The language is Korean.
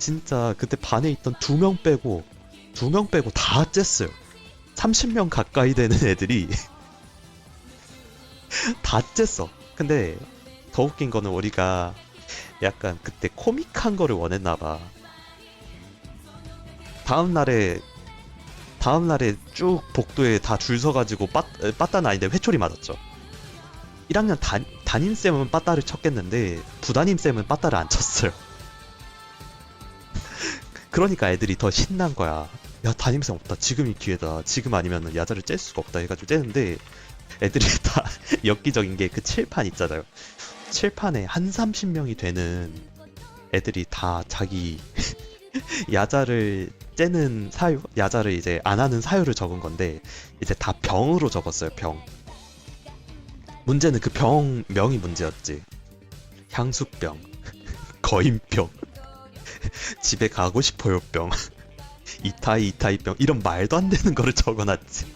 진짜 그때 반에 있던 두 명 빼고 두 명 빼고 다 쬐어요. 30명 가까이 되는 애들이 다 쬐어. 근데 더 웃긴 거는 우리가 약간 그때 코믹한 거를 원했나 봐. 다음 날에 다음 날에 쭉 복도에 다 줄 서가지고 빠 빠따는 아닌데 회초리 맞았죠. 1학년 단, 담임쌤은 빠따를 쳤겠는데 부담임쌤은 빠따를 안 쳤어요. 그러니까 애들이 더 신난 거야. 야 담임쌤 없다. 지금이 기회다. 지금 아니면 야자를 짤 수가 없다 해가지고 째는데 애들이 다 엽기적인 게 그 칠판 있잖아요. 칠판에 한 30명이 되는 애들이 다 자기 야자를 째는 사유, 야자를 이제 안 하는 사유를 적은 건데 이제 다 병으로 적었어요. 병. 문제는 그 병 명이 문제였지. 향수병, 거인병, 집에 가고 싶어요 병, 이타이 이타이 병 이런 말도 안 되는 거를 적어놨지.